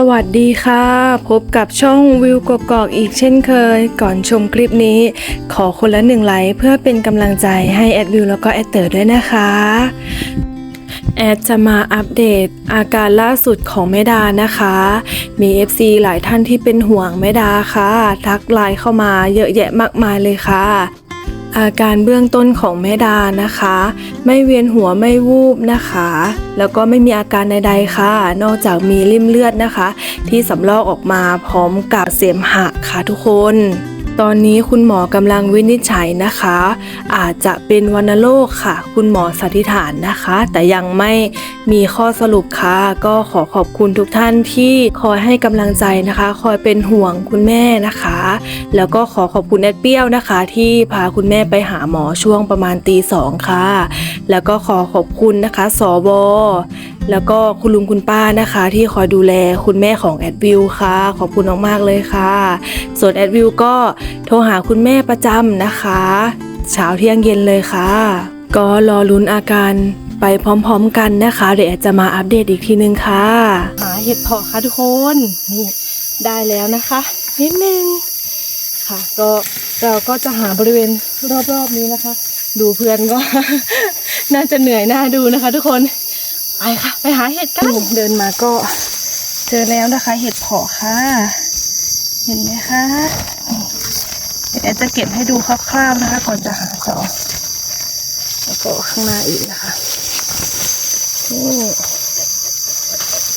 สวัสดีค่ะ พบกับช่องวิวกกอกอีกเช่นเคย ก่อนชมคลิปนี้ ขอคนละหนึ่งไลค์เพื่อเป็นกำลังใจให้แอดวิวแล้วก็แอดเตอร์ด้วยนะคะ แอดจะมาอัปเดตอาการล่าสุดของแม่ดานะคะ มี FC หลายท่านที่เป็นห่วงแม่ดาค่ะ ทักไลน์เข้ามาเยอะแยะมากมายเลยค่ะ อาการเบื้องต้นของแม่ดานะคะ ไม่เวียนหัวไม่วูบนะคะ แล้วก็ไม่มีอาการใดๆค่ะ นอกจากมีริ่มเลือดนะคะ ที่สำลอกออกมาพร้อมกับเสมหะค่ะทุกคน ตอนนี้คุณหมอกำลังวินิจฉัยนะคะ อาจจะเป็นวัณโรคค่ะ คุณหมอสันนิษฐานนะคะ แต่ยังไม่มีข้อสรุปค่ะ ก็ขอขอบคุณทุกท่านที่คอยให้กำลังใจนะคะ คอยเป็นห่วงคุณแม่นะคะ แล้วก็ขอขอบคุณแอดเปี้ยวนะคะ ที่พาคุณแม่ไปหาหมอช่วงประมาณตีสองค่ะ แล้วก็ขอขอบคุณนะคะสวแล้วก็คุณลุงคุณป้านะคะ ที่คอยดูแลคุณแม่ของแอดวิวค่ะ ขอบคุณมากๆเลยค่ะ ส่วนแอดวิวก็ โทรหาคุณแม่ประจำนะคะ เช้าเที่ยงเย็นเลยค่ะ ก็รอลุ้นอาการไปพร้อมๆกันนะคะ เดี๋ยวแอดจะมาอัปเดตอีกทีนึงค่ะหาเห็ดเพาะค่ะทุกคนนี่ได้แล้วนะคะนิดนึงค่ะก็เราก็จะหาบริเวณรอบๆนี้นะคะ ดูเพื่อนก็ น่าจะเหนื่อยหน้าดูนะคะ ทุกคนไปค่ะ ไปหาเห็ดกันเดินมาก็เจอแล้วนะคะ เห็ดเพาะค่ะ เห็นไหมคะ เดี๋ยวจะเก็บให้ดูคร่าวๆนะคะก่อนจะหาต่อแล้วก็ข้างหน้าอีกนะคะนี่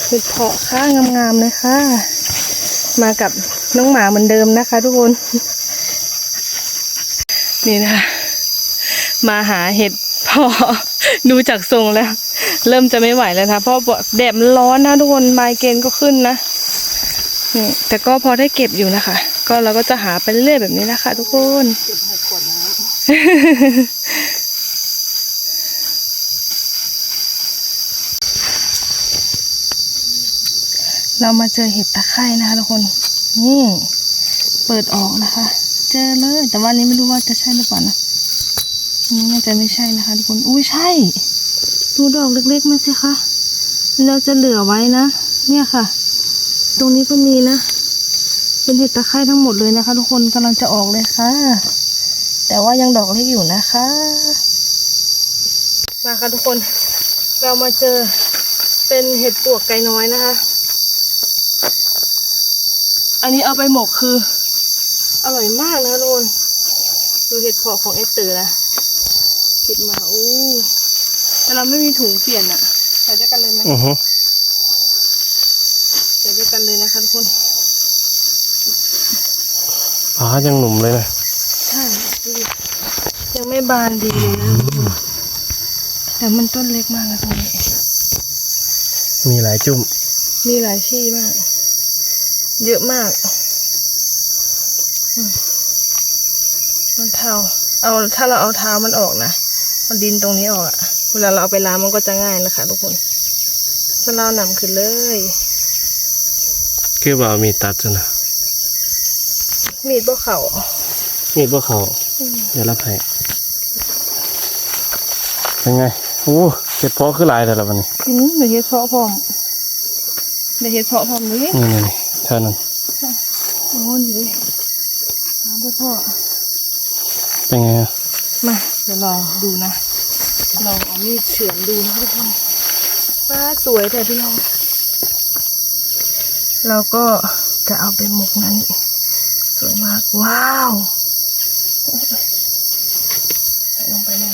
เห็ดเพาะค่ะงงามๆเลยค่ะ มากับน้องหมาเหมือนเดิมนะคะ ทุกคน นี่นะคะมาหาเห็ดเพอดูจากทรงแล้ว เริ่มจะไม่ไหวแล้วนะเพราะแดดมันร้อนนะทุกคนไมเกรนก็ขึ้นนะนี่แต่ก็พอได้เก็บอยู่นะคะ ก็เราก็จะหาไปเรื่อยแบบนี้นะคะทุกคนเก็บหกขวดน้ำเรามาเจอเห็ดตะไคร่นะคะทุกคน นี่ เปิดออกนะคะ เจอเลย แต่ว่าอันนี้ไม่รู้ว่าจะใช่หรือเปล่านะนนี้น่าจะไม่ใช่นะคะทุกคน อุ้ยใช่ ดูดอกเล็กๆมาสิคะ เราจะเหลือไว้นะ เนี่ยค่ะ ตรงนี้ก็มีนะ เป็นเห็ดตะไคร่ทั้งหมดเลยนะคะ ทุกคนกำลังจะออกเลยค่ะ แต่ว่ายังดอกเล็กอยู่นะคะ มาค่ะทุกคน เรามาเจอเป็นเห็ดปวกไก่น้อยนะคะ อันนี้เอาไปหมกคือ อร่อยมากนะทุกคนดูเห็ดเพาะของเอสเตอร์นะเก็บมาอู้แต่เราไม่มีถุงเปลี่ยนอะใส่ด้วยกันเลยไหมอือฮึใส่ด้วยกันเลยนะคะทุกคน อ๋อยังหนุ่มเลยนะใช่ดูดิยังไม่บานดีเลยนะทุกคนแต่มันต้นเล็กมากนะตรงนี้ มีหลายจุ่ม มีหลายที่มาก เยอะมากอืมมันเท้าเอาถ้าเราเอาเท้ามันออกนะเอาดินตรงนี้ออกอะเวลาเราเอาไปล้างมันก็จะง่ายนะคะทุกคนถ้าเรานำขึ้นเลย คือว่ามีตัดจ้ะนะ มีดพวกเขามีดพวกเขาเดี๋ยวรับให้เป็นไงโอ้เจ็บเพาะคือหลายแต่ละวันนี้อืมเดี๋ยวเฮ็ดเพาะพร้อมเดี๋ยวเฮ็ดเพาะพร้อมเลยนี่นี่นี่เท่านั้นโอ้โหนี่หาพ่อพ่อเป็นไงอะมาเดี๋ยวลองดูนะลองเอามีดเฉือนดูนะทุกคนว้าสวยแต่พี่น้องเราก็จะเอาไปหมกนั้น สวยมาก ว้าวลงไปเลย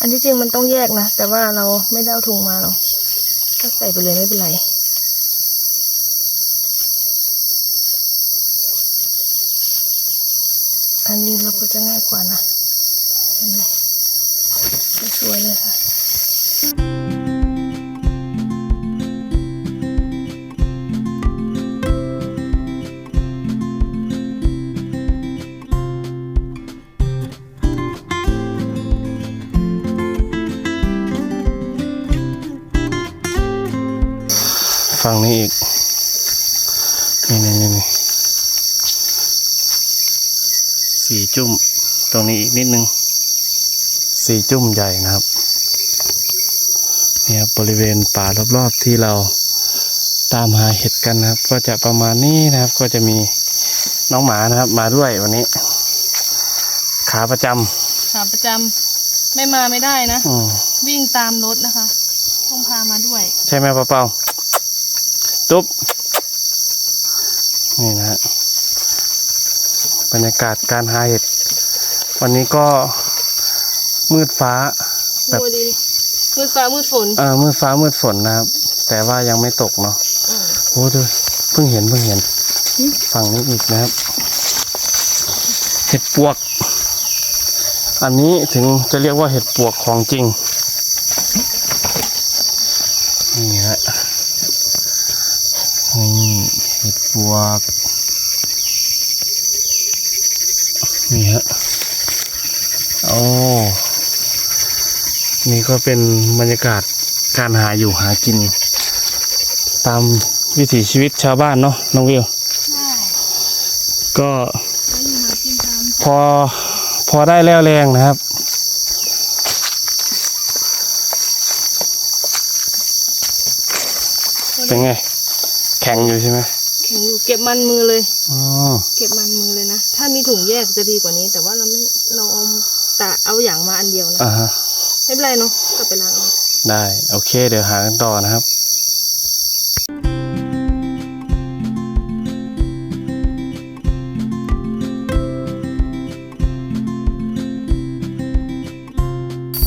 อันที่จริงมันต้องแยกนะ แต่ว่าเราไม่ได้เอาถุงมาหรอกก็ใส่ไปเลยไม่เป็นไรอันนี้เราก็จะง่ายกว่านะ เห็นไหมสวยเลยค่ะ ฝั่งนี้อีก นี่นี่นี่นี่สี่จุ่ม ตรงนี้อีกนิดนึง สี่จุ่มใหญ่นะครับนี่ครับบริเวณป่ารอบๆที่เราตามหาเห็ดกันนะครับ ก็จะประมาณนี้นะครับ ก็จะมีน้องหมานะครับ มาด้วยวันนี้ ขาประจำขาประจำไม่มาไม่ได้นะ อืมวิ่งตามรถนะคะต้องพามาด้วย ใช่ไหมป้าเปา ตุ๊บนี่นะฮะบรรยากาศการหาเห็ด วันนี้ก็มืดฟ้าแบบโอ้ดีมืดฟ้ามืดฝนเออมืดฟ้ามืดฝนนะครับ แต่ว่ายังไม่ตกเนาะอืมโอ้ดูเพิ่งเห็นเพิ่งเห็น ฝั่งนี้อีกนะครับ เห็ดปวก อันนี้ถึงจะเรียกว่าเห็ดปวกของจริง นี่ฮะ นี่เห็ด ปวก นี่ฮะ โอ้ นี่ก็เป็นบรรยากาศการหาอยู่หากิน ตามวิถีชีวิตชาวบ้านเนาะน้องวิวใช่ก็แล้วอยู่หากินตามพอพอได้แล้วแรงนะครับเป็นไง แข็งอยู่ใช่ไหมแข็งอยู่ เก็บมันมือเลย อ๋อ เก็บมันมือเลยนะ ถ้ามีถุงแยกจะดีกว่านี้ แต่ว่าเราไม่เราเอาแต่เอาอย่างมาอันเดียวนะอ่าฮะ ไม่เป็นไรเนาะกลับไปล้างเอาได้ โอเค เดี๋ยวหากันต่อนะครับ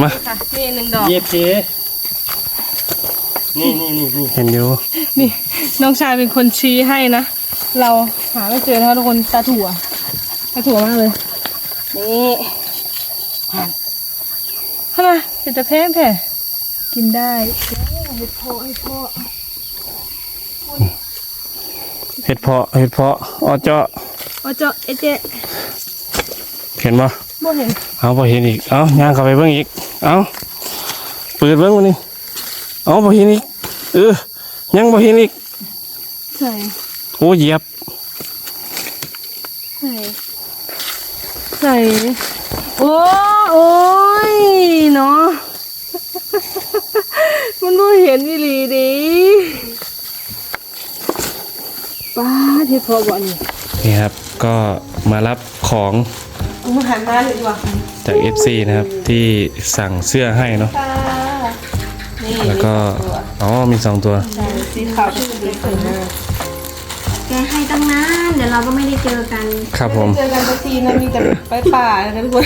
มาค่ะนี่หนึ่งดอก เย็บเจ๊ นี่นี่นี่นี่เห็นอยู่นี่ น้องชายเป็นคนชี้ให้นะ เราหาไม่เจอนะคะทุกคนตาถั่วตาถั่วมากเลย นี่ขนาดเป็นตะแพงแท้กินได้เห็ดเพาะเห็ดเพาะเห็ดเพาะเห็ดเพาะอ้อเจาะว่าเจาะเอเจเห็นปะบ่เห็น เอาพอเห็นอีก เอาย่างเข้าไปเบิ่งอีก เอาเปิดเบิ่งวันนี้ เอาพอเห็นอีกเออยังพอเห็นอีกใส่โอ้เหยียบใส่ใส่โอ้โอ้ยเนาะมันบ่เห็นวิลีดีป้าเห็ดเพาะบ่อันนี้นี่ครับก็มารับของเอามาหันมาเลยดีกว่าจาก FC นะครับที่สั่งเสื้อให้เนาะค่ะ นี่แล้วก็ อ๋อ มีสองตัวใช่สีขาวที่สีสวยมากแกให้ตั้งนานเดี๋ยวเราก็ไม่ได้เจอกัน ครับผม เจอกันสักทีนะมีแต่ไปป่านะคะทุกคน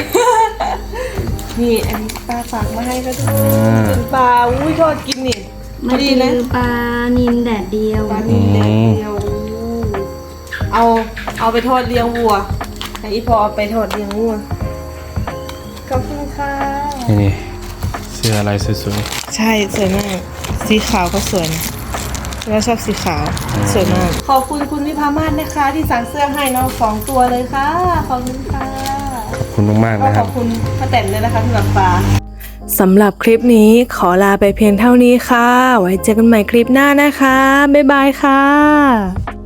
นี่อันนี้ป้าฝากมาให้ก็ทุกคนอ่า เป็นปลาอุ้ยทอดกินนี่พมัอนดีคืนะอปลานินแดดเดียว ปลานิลแดดเดียวเอาเอาไปทอดเลี้ยงวัวให้อีพอเอาไปทอดเลี้ยงวัวขอบคุณค่ะนี่นี่ เสื้ออะไรสวยใช่สวยมาก สีขาวก็สวยนะเราชอบสีขาวสวยมาก ขอบคุณคุณวิภามาศนะคะ ที่สั่งเสื้อให้น้องสองตัวเลยค่ะ ขอบคุณค่ะๆขอบคุณมากๆก็นะคขรัอบ บคุณป้าแตนด้วยนะคะสำหรับปลาสำหรับคลิปนี้ขอลาไปเพียงเท่านี้ค่ะ ไว้เจอกันใหม่คลิปหน้านะคะ บ๊ายบายค่ะ